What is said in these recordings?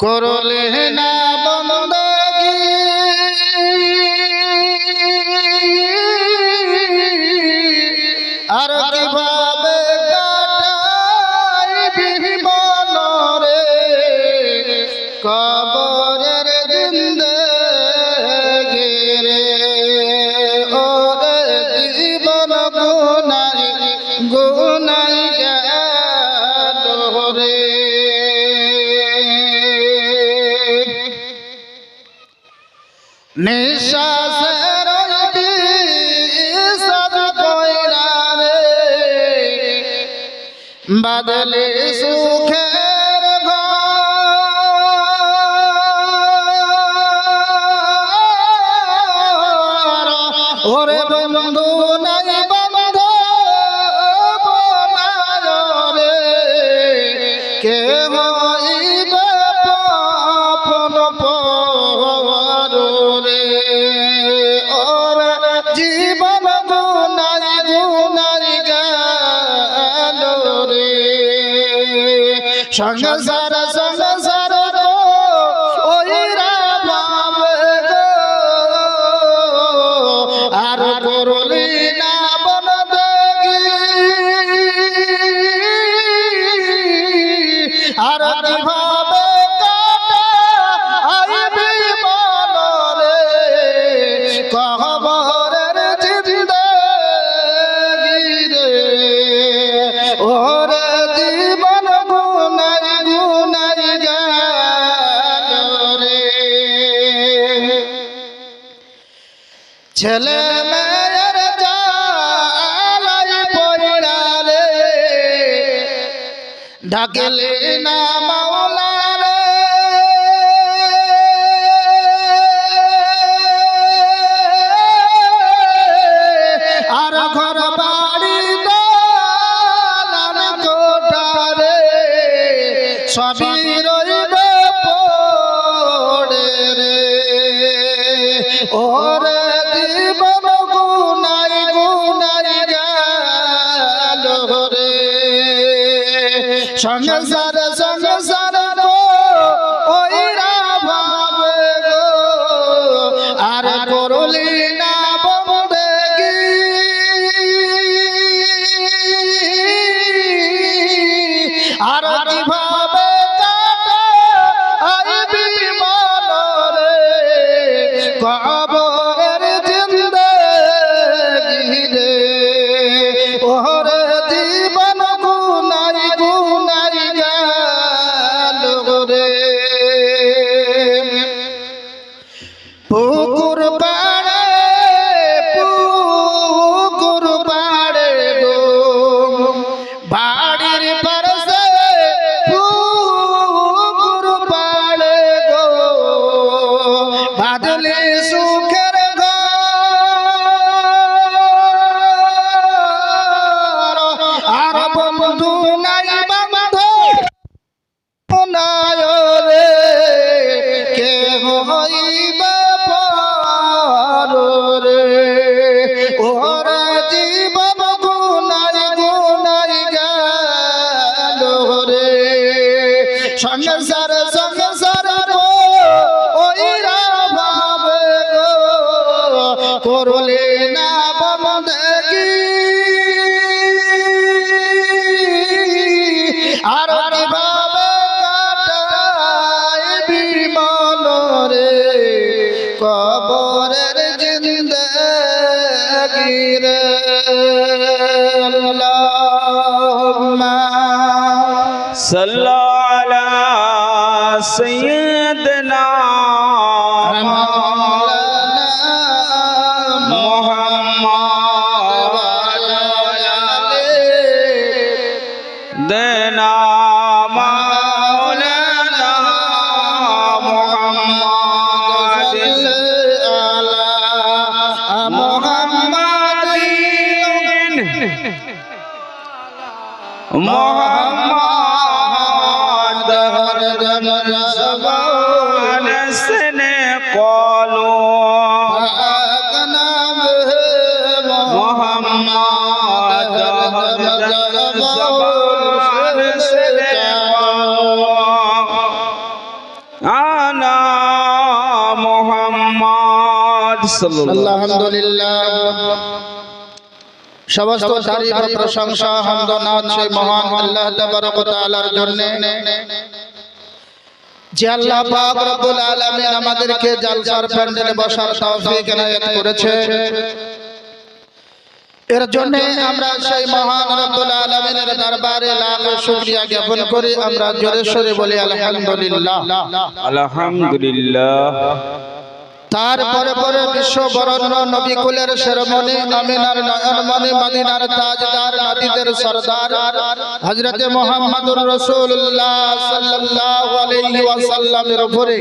করলে না বন্ধ বন্ধু নাই বন্ধু রে কে হইব পন পরে ওর জীবন গুনাই গুনাই ছেলে মেয়ের জালাই পড়ালে ডাকলে না মাওলা আর ঘর বাড়ি দালান কোটারে সবই রইবে পড়ে রে। ওরে জীবন গুনাই গুনাই গেল রে সংসার না বাবা দেখি মোহাম্মদ হরদম জবান সনে কলো মোহাম্মদ আনা মোহাম্মদ সাল্লাল্লাহু সমস্ত তারিফ ও প্রশংসা হামদ নাথ সেই মহান আল্লাহ তাবারক ওয়া তাআলার জন্য। যে আল্লাহ পাক রব্বুল আলামিন আমাদেরকে জালসার প্যান্ডেলে বসার তৌফিক এনায়েত করেছে। এর জন্য আমরা সেই মহান রব্বুল আলামিনের দরবারে লাখ শুকরিয়া জ্ঞাপন করি। আমরা জোরে সোরে বলি আলহামদুলিল্লাহ। আলহামদুলিল্লাহ। তারপরে পরে বিশ্ব বরণ্য নবী কুলের শেরমণি আমিনার নয়নমণি মদিনার তাজদার নদীদের সরদার হযরতে মুহাম্মদুর রাসূলুল্লাহ সাল্লাল্লাহু আলাইহি ওয়াসাল্লামের উপরে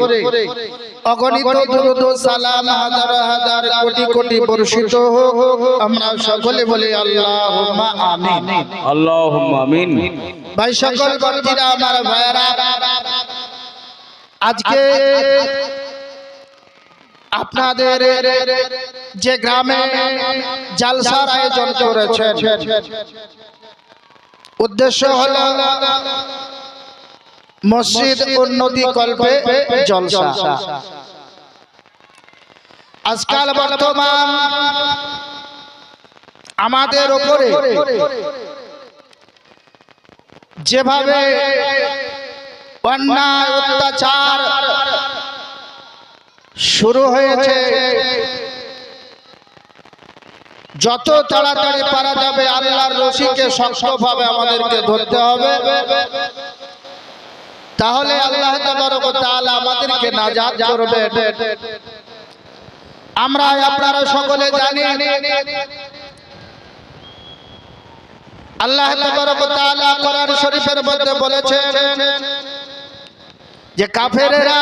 অগণিত দুরূদ ও সালাম হাজার হাজার কোটি কোটি বর্ষিত হোক। আমরা সকলে বলি আল্লাহুম্মা আমিন। আল্লাহুম্মা আমিন। ভাই সকল বন্ধুরা আমার ভাইরা আজকে আপনাদের যে গ্রামে জালসার আয়োজন করেছেন, উদ্দেশ্য হল মসজিদ উন্নতি কল্পে জলসা। আজকাল বর্তমান আমাদের উপরে যেভাবে অন্যায়, অত্যাচার শুরু হয়েছে। যত তাড়াতাড়ি পারা যাবে, আল্লাহর রশিকে শক্তভাবে আমাদেরকে ধরতে হবে। তাহলে আল্লাহ তাআলা আমাদেরকে নাজাত করবে আমরা আপনারা সকলে জানি, আল্লাহ কোরআন শরীফের মধ্যে বলেছেন যে কাফেরেরা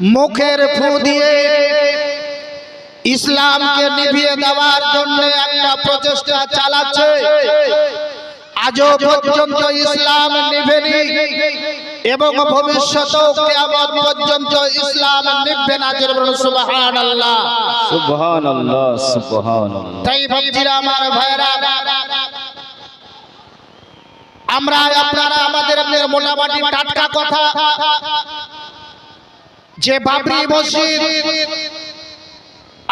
মুখের ফু দিয়ে ইসলামকে নিভিয়ে দেওয়ার জন্য একটা প্রচেষ্টা চালাচ্ছে। আজও পর্যন্ত ইসলাম নিভেনি এবং ভবিষ্যতেও কিয়ামত পর্যন্ত ইসলাম নিভবে না। জোরে বলুন সুবহানাল্লাহ। সুবহানাল্লাহ সুবহানাল্লাহ। তাই ভাবছিরা আমার ভাইরা আমরা আপনারা আমাদের মোটামুটি টাটকা কথা যে বাবরি মসজিদ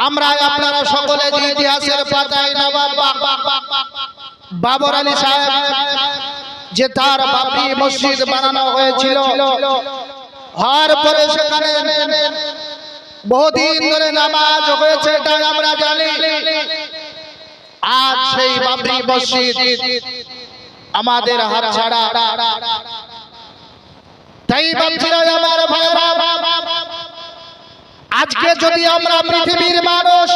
আমরা আপনারা সকলে ইতিহাসের পাতায় বাবর আলী সাহেব, যে তার বাবরি মসজিদ বানানো হয়েছিল, হওয়ার পরে সেখানে বহুদিন ধরে নামাজ হয়েছে এটা আমরা জানি। আজ সেই বাবরি মসজিদ আমাদের হাত ছাড়া তাই বাচ্চারা আমার ভাইরা আজকে যদি আমরা পৃথিবীর মানুষ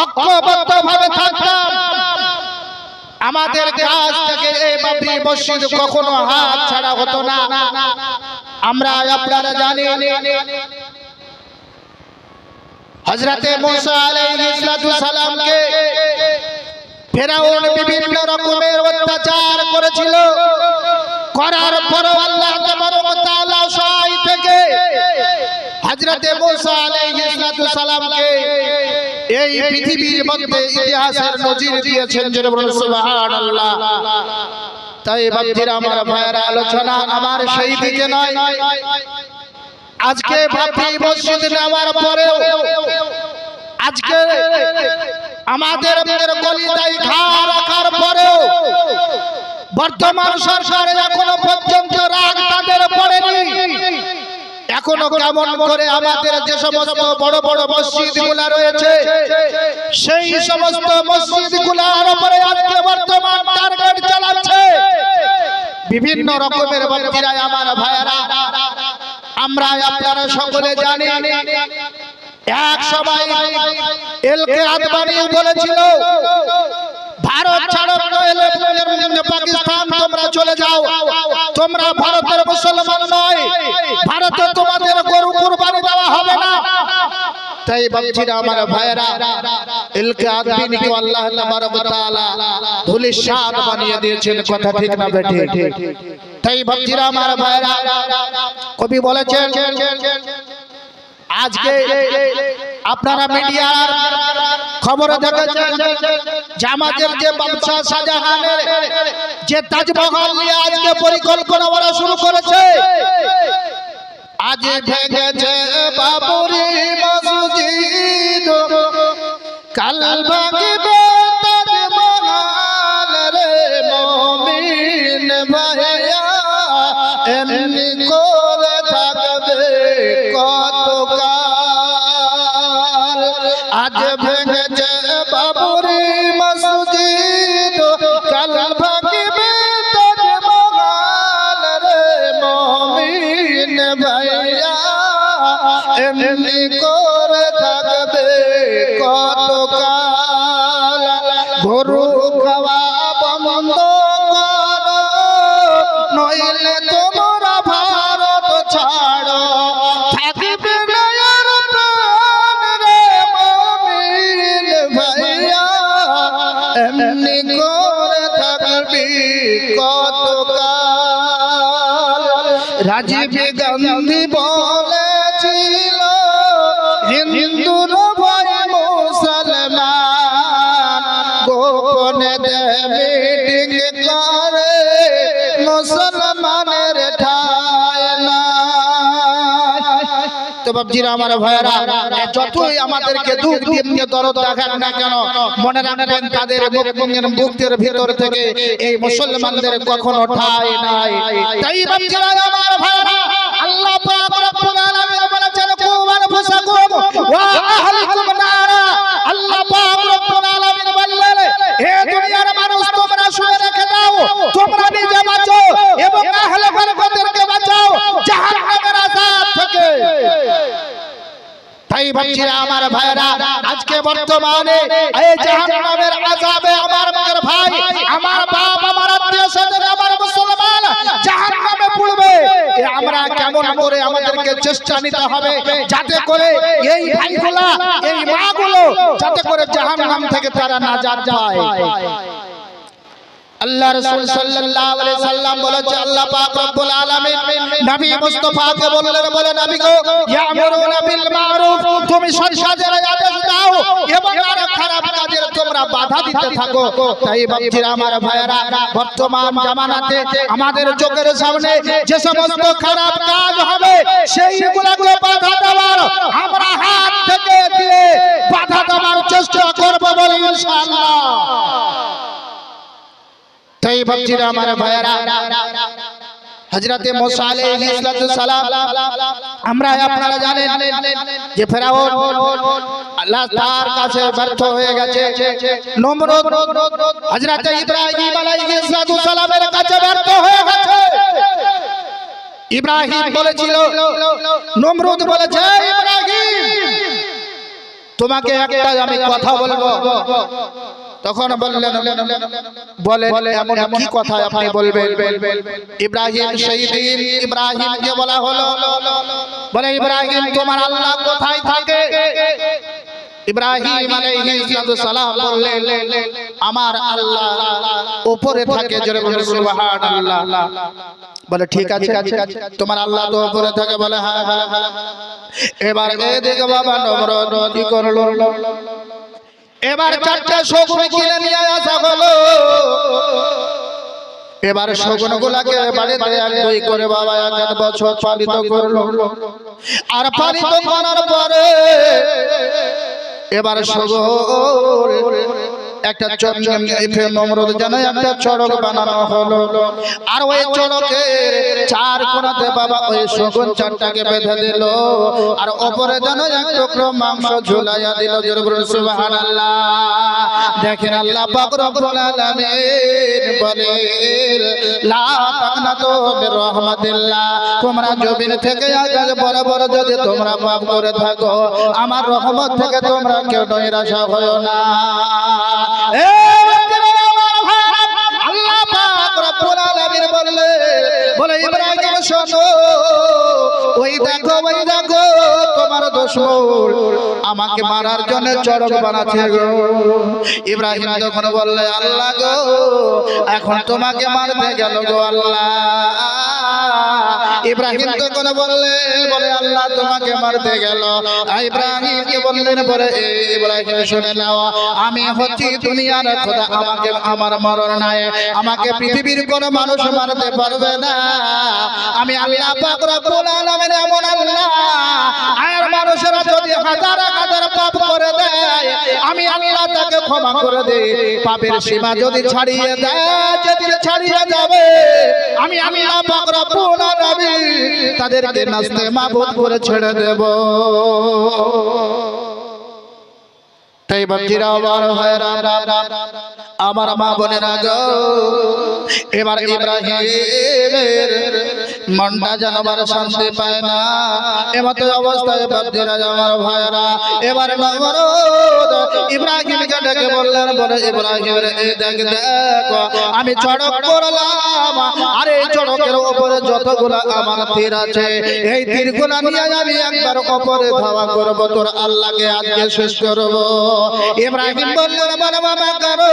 ঐক্যবদ্ধ ভাবে থাকতাম, আমাদের কাছ থেকে এই বাবরি মসজিদ কখনো হাত ছাড়া হতো না। আমরা আপনারা জানি হজরতে মুসা আলাইহিস সালামকে ফেরাউন বিভিন্ন রকমের অত্যাচার করেছিল। করার পরও আল্লাহ তাবারক তাআলা সহায় থেকে হযরতে মুসা আলাইহিস সালামকে এই পৃথিবীর মধ্যে ইতিহাসের নজির দিয়েছেন যেটা বলুন, সুবহানাল্লাহ। তাই বাপজিরা আমার ভাইয়ের আলোচনা আমার সেই দিকে নয়। আজকে ভাবি মসজিদ নেওয়ার পরেও আজকে আমাদের আমাদের কলিতায় ঘা রাখার পরেও বর্তমান সরকার এখনও পর্যন্ত রাগ তাদের পড়েনি। এখনও কেমন করে আমাদের যে সমস্ত বড় বড় মসজিদগুলা রয়েছে, সেই সমস্ত মসজিদগুলার উপরে আজকে বর্তমান টার্গেট চালাচ্ছে। বিভিন্ন রকমের বাচ্চারা আমার ভাইয়েরা আমরা আপনারা সকলে জানি, এক সময় এলকে আদবানি বলেছিল ভারত ছাড়ো পাকিস্তান তোমরা চলে যাও। তোমরা ভারতের মুসলমান নয়। ভারতে তোমাদের গরু কুরবানি দেওয়া হবে না। তাই ভাবছিরা আমার ভাইরা ইলকে আদমিনকে আল্লাহ তাবারক ওয়া তাআলা ধুলিসাৎ বানিয়ে দিয়েছেন কথা ঠিক না বেঠে তাই ভাবছিরা আমার ভাইরা কবি বলেছেন আজকে আপনারা মিডিয়ার খবরে দেখেছেন যে আমাদের যে বাদশাহ শাহজাহানের যে তাজমহল নিয়ে আজকে পরিকল্পনা করা শুরু করেছে। আজ ভেঙেছে বাবরি মসজিদ। কাল ভাঙবে এমনি করে থাকবি কত কাল। রাজীব গান্ধী বলেছিল বাবজিরা আমার ভাইরা যতই আমাদেরকে দুঃখ থেকে এই মুসলমানদের কখনো ঠায় নাই। তাই বাবজিরা আল্লাহ নারা আল্লাহ পাক রব্বুল আলামিন বললেন হে দুনিয়ার মানুষ তোমরা শুনে রেখে দাও তোমরা নিজে বাঁচো এবং আহলে বরকতদেরকে বাঁচাও জাহান্নামের আযাব থেকে ভাবছিরা আমার ভাইরা, আজকে বর্তমানে এই জাহান্নামের আযাবে আমার মায়ের ভাই, আমার বাপ, আমার আত্মীয় স্বজন, আমার মুসলমান জাহান্নামে পড়বে। আমরা কেমন করে আমাদেরকে চেষ্টা নিতে হবে যাতে করে এই ভাইগুলা, এই মাগুলো যাতে করে জাহান্নাম থেকে তারা নাজাত পায়। আল্লাহ রাসূল সাল্লাল্লাহু আলাইহি সাল্লাম বলেছে, আল্লাহ পাক রব্বুল আলামিন নবী মুস্তাফাকে বললেন, বলে নবী গো, ইয়ামুরুনা বিল মারুফ, তুমি সৎ কাজের আদেশ দাও এবং আর খারাপ কাজের তোমরা বাধা দিতে থাকো। তাই বাপজিরা আমার ভাইয়েরা, বর্তমান জামানাতে আমাদের চোখের সামনে যে সমস্ত খারাপ কাজ হবে, সেইগুলোকে বাধা দেওয়ার আমরা হাত থেকে দিয়ে বাধা দেওয়ার চেষ্টা করব বলে ইনশাআল্লাহ। তাই ভাবছিরা আমার ভাইয়ারা হজরতে মুসা আলাইহিস সালাম আমরা আপনারা জানেন যে ফেরাউন আল্লাহ তার কাছে ব্যর্থ হয়ে গেছে নমরুদ হজরতে ইব্রাহিম আলাইহিস সালামের কাছে ব্যর্থ হয়ে গেছে ইব্রাহিম বলেছিল নমরুদ বলেছে ইব্রাহিম তোমাকে একটা আমি কথা বলব তখন বললেন বলে এমন কি কথা আপনি বলবেন? ইব্রাহিম শহীদিন ইব্রাহিমকে বলা হলো। বলে ইব্রাহিম তোমার আল্লাহ কোথায় থাকে? ইব্রাহিম আলাইহিস সালাম বললেন আমার আল্লাহ উপরে থাকে বলে সুবহানাল্লাহ। বলে ঠিক আছে তোমার আল্লাহ তো উপরে থাকে বলে হ্যাঁ হ্যাঁ হ্যাঁ। এবার এদিকে বাবা নমরদ কি করল? এবার চারটা শগুন কিনে নিয়ে আসা হলো। এবার শগুন গুলাকে বাড়িতে এক দুই করে বাবা এক বছর পালিত করল। আর পালিত করার পরে এবার একটা নমরদ যেন একটা চড়ক বানানো হলো। আর ওই চড়কে চার কোনাতে বাবা ওই শগুন চারটাকে বেঁধে দিল। আর ওপরে যেন এক টুকরো মাংস ঝুলাইয়া দিল। সুবহানাল্লাহ। দেখেন আল্লাহ পাক রব্বুল আলামিন বলে লা তাকনাতু তোমরা জমিন থেকে বড় বড় যদি তোমরা পাপ করে থাকো আমার রহমত থেকে তোমরা কেউ নৈরাশা হয় না। বললে বলে ইব্রাহিম শোনো ওই দেখো ওই দেখো দুশ্মন আমাকে মারার জন্য চড়ক বানাচ্ছে গো ইব্রাহিম তখন বললে আল্লাহ গো এখন তোমাকে মারতে গেল গো আল্লাহ। ইব্রাহিম তখন বললে বলে আল্লাহ তোমাকে মারতে গেল। ইব্রাহিমকে বললেন বলে ইব্রাহিম শুনে নাও। আমি হচ্ছি দুনিয়ার খোদা। আমাকে আমার মরণ নাই। আমাকে পৃথিবীর কোন মানুষ মারতে পারবে না। আমি আল্লাহ পাক রব্বুল আলামিন এমন আল্লাহ। আর মানুষেরা হাজার হাজার পাপ আমি আল্লাহ তাকে ক্ষমা করে দেই। পাপের সীমা যদি ছাড়িয়ে দেয়, যেদিন ছাড়িয়ে যাবে, আমি আল্লাহ পাক রব্বুল আলামিন তাদেরকে নাস্তে মাবুদ করে ছেড়ে দেব। তাই বাচ্চিরা আমার ভাইরা আমার মা বোনেরা গো, এবার ইব্রাহিমের মনটা যেন আমার শান্তি পায় না। এমত অবস্থায় বাচ্চিরা আমার ভাইরা এবার ডেকে বললেন, বলে ইব্রাহিম দেখ, দেখো, আমি চড়ক করলাম। আর এই চড়কের উপরে যতগুলো আমার তীর আছে, এই তীরগুলো নিয়ে আমি একবার উপরে ধাওয়া করব, তোর আল্লাহকে আজকে শেষ করব। ইব্রাহিম বললেন বলে বাবা করো।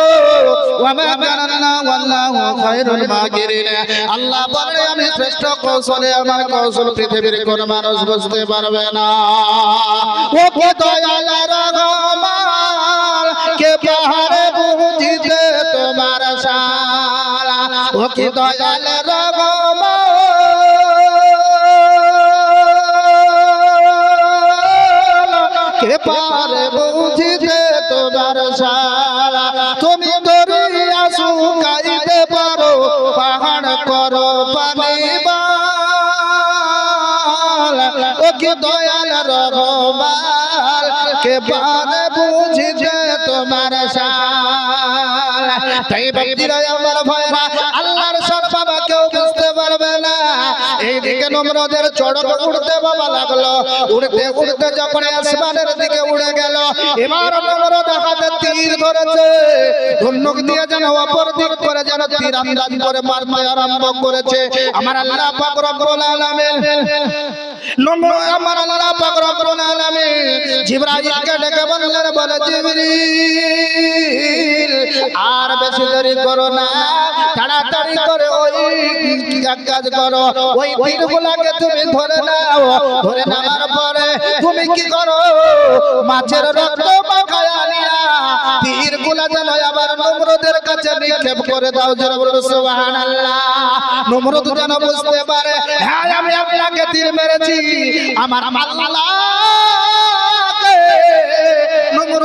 ওয়ামা কানানা ওয়াল্লাহু খায়রুল মাকিরিন আল্লাহ বলে, আমি শ্রেষ্ঠ কৌশলে আমার কৌশল পৃথিবীর কোন মানুষ বুঝতে পারবে না। ও কে দয়াল রহমান! কে পাহাড়ে বুঝিতে তোমার সারা? ও কে দয়াল রহমান। কে পারে বুঝিতে তোমার সারা? তুমি দরিয়া শুকাইতে পারো, পাহাড় করো পানি ও কি দয়াল রহমান। কে পারে বুঝিতে তাই ব্যক্তিরা আমার ভয়রা আল্লাহর সর্বাবা কেউ বুঝতে পারবে না। এইদিকে নম্রদের চড়ক উড়তে বাবা লাগল। উড়তে উড়তে যখন আসমানের দিকে উড়ে গেল এবার নম্রদ হাতে তীর ধরেছে। ধনুক দিয়ে যেন অপর দিক করে যেন তীর আন্দাজ করে মারতে আরম্ভ করেছে। আমার আল্লাহ পাক রব্বুল আলামিন আর বেশি দেরি করো না। তাড়াতাড়ি করে ওই কাজ করো। ওই তীরগুলাকে তুমি ধরে নাও। ধরে নেওয়ার পরে তুমি কি করো? মাছের রক্ত মাখায়া নিয়া তীরগুলা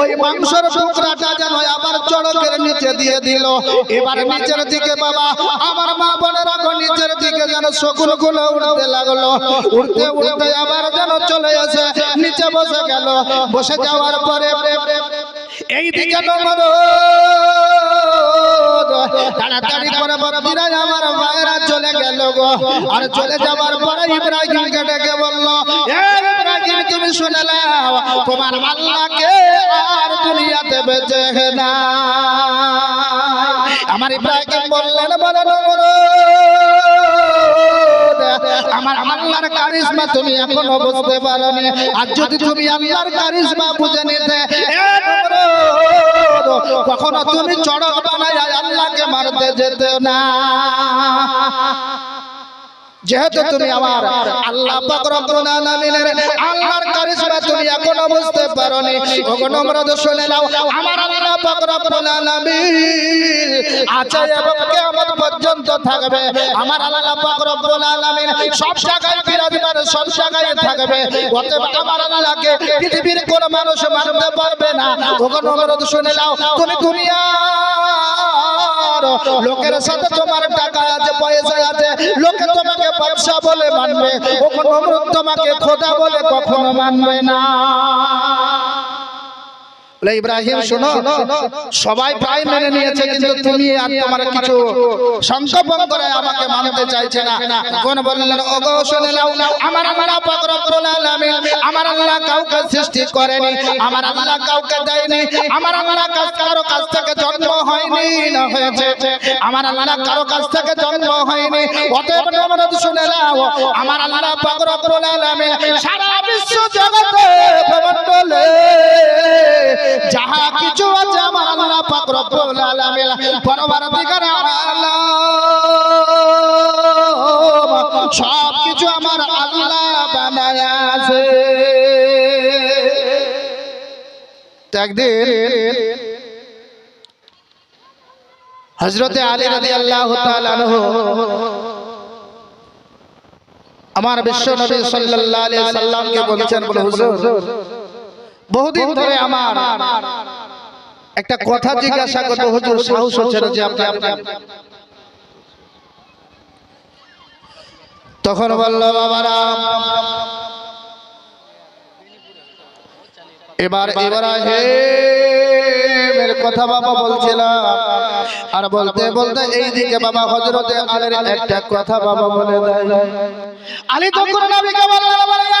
ওই মাংসের টুকরাটা যেন আবার চড়কের নিচে দিয়ে দিল। এবার নিচের দিকে বাবা, আমার মা বোনেরা নিচের দিকে যেন শকুনগুলো উড়তে লাগল। উড়তে উড়তে আবার যেন চলে আসে নিচে বসে গেল। বসে যাওয়ার পরে এই দিকে তাড়াতাড়ি করে আমার ভাইরা চলে গেল গো। আর চলে যাবার পরে ইব্রাহিমকে ডেকে বলল ইব্রাহিম তুমি শুনে নাও তোমার আল্লাহকে আর দুনিয়াতে বেঁচে না। আমার ইব্রাহিম বললেন বলে। আমার আল্লাহর কারিশমা তুমি এখনও বুঝতে পারোনি। আর যদি তুমি আল্লাহর কারিশমা বুঝে নিতে কখনো তুমি চড়ক বানাই আল্লাহকে মারতে যেতে না। যেহেতু তুমি আমার আল্লাহ আল্লাহর কারিশমা তুমি এখনও বুঝতে পারোনি। নম্রদ শুনে নাও আমার আল্লাহ পাক রব্বুল আছে এবং কিয়ামত পর্যন্ত থাকবে। আমার আল্লাহ পাক সব জায়গায় বিরাজমান সব জায়গায় থাকবে। অতএব আমার আল্লাহকে পৃথিবীর কোন মানুষ মারতে পারবে না। নম্রদ শুনে নাও তুমি দুনিয়া লোকের সাথে তোমার টাকা আছে পয়সা আছে লোকে তোমাকে ব্যবসা বলে মানবে কখনো তোমাকে খোদা বলে কখনো মানবে না। বলে ইব্রাহিম শোনো সবাই প্রায় মেনে নিয়েছে কিন্তু তুমি আর তোমার কিছু সংকল্পন করে আমাকে মানতে চাইছে না। কোন বললেন ওগো শুনে নাও আমার আল্লাহ পাক রব্বুল আলামিন আমার আল্লাহ কাউকে সৃষ্টি করেনি। আমার আল্লাহ কাউকে দেয়নি। আমার আল্লাহ কাছ কারও কাছ থেকে জন্ম হয়নি না হয়েছে। আমার আল্লাহ কারও কাছ থেকে জন্ম হয়নি। অতএব তোমরা শুনে নাও আমার আল্লাহ পাক রব্বুল আলামিন সারা বিশ্ব জগতে ভ্রমণ্ডলে যাহা কিছু আছে আমার আল্লাহ পাক রব্বুল আলামিন পরবর্তীকার আলাম সব কিছু আমার আল্লাহ বানায় আছে। তো একদিন হজরতে আলী রাজি আল্লাহ আমার বিশ্ব নবী সাল্লাল্লাহু আলাইহি সাল্লামকে বলেছেন, বলে, হুজুর বহুদিন ধরে আমার একটা কথা জিজ্ঞাসা করব হুজুর সাহস হচ্ছে না যে আপনি আপনি তখন বলল বাবারা এবার এবার হে কথা বাবা বলছিলাম আর বলতে বলতে এইদিকে বাবা হজরতে আলের একটা কথা বাবা বলে দেয়। আলী তখন নবীকে বলল বলে ইয়া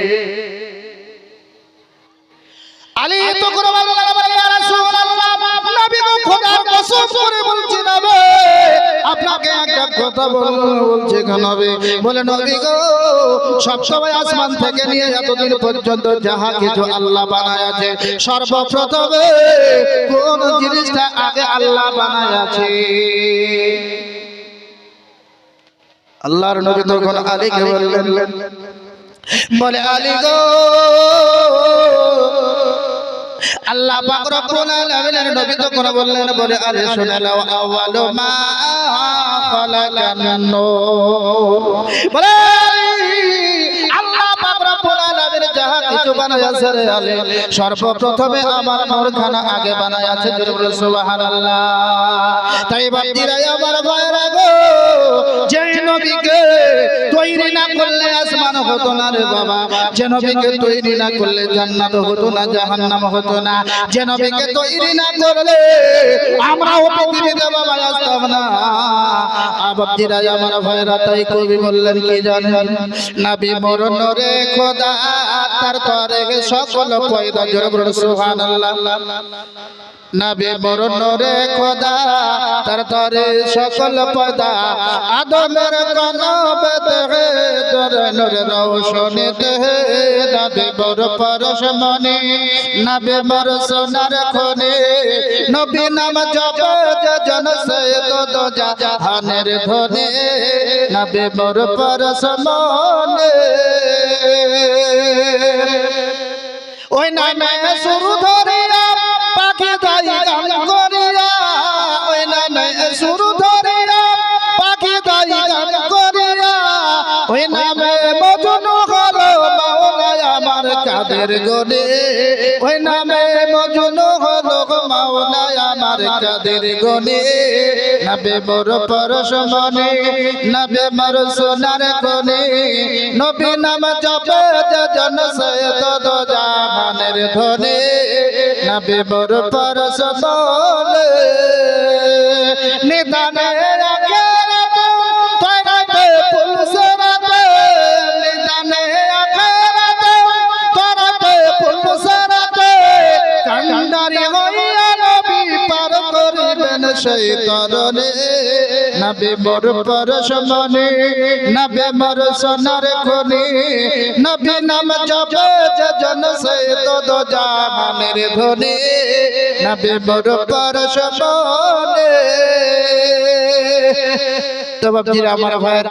আপনাকে বলছি বলে থেকে নিয়ে এতদিন পর্যন্ত আল্লাহ বানায় আছে কোন জিনিসটা আগে আল্লাহ বানায় আছে আল্লাহর নবী তখন আলীকে বললেন, বলে, আলী গো আল্লাহ পাক রব্বুল আলামিনের নবী তখন বললেন বলে আরে শুনে নাও আওয়ালু মা খালাকান বলে যাহা কিছু বানাইছে রে আলী সর্বপ্রথমে আমার নূরখানা আগে বানাইছে জোরে সুবহানাল্লাহ। তাই বান্দিরাই আমার ভাইরা গো যে নবীকে তৈরি না করলে আসমান হতো না রে বাবা। যে নবীকে তৈরি না করলে জান্নাত হতো না জাহান্নাম হতো না। যে নবীকে তৈরি না করলে আমরাও পৃথিবীতে বাবা আসতাম না। আবাবজিরা আমার ভাইরা তাই কবি বললেন কি জানেন? নবী মরণ রে খোদা তার তরে সকল পয়দা জোর সুবহানাল্লাহ। নবী মরণ রে খোদা, তার তরে সকল পদা আদমের কনব দেহে নবী বর পরশ সোনার খনি, নবী নাম জপ জন সে তো জাহানের ধনে নবী মর পরশ মনি ওই কাদের গনে, ওই নামে মজনু হলো মাওলায় আমার কাদের গনে। নবে মোর পরশ মনে, নবে মোর সোনার কোনে নবী নাম জপে জন সে তো জাহানের ধনে। নবে মোর পরশ বলে নিদানে তরণে নবে মোর পরশ মনে, নবে মোর সোনার খনি। নবী নাম জপে জন সৈত তো জাহানের ধনে মোর পরশ মনে। তো আমার ভাইয়ের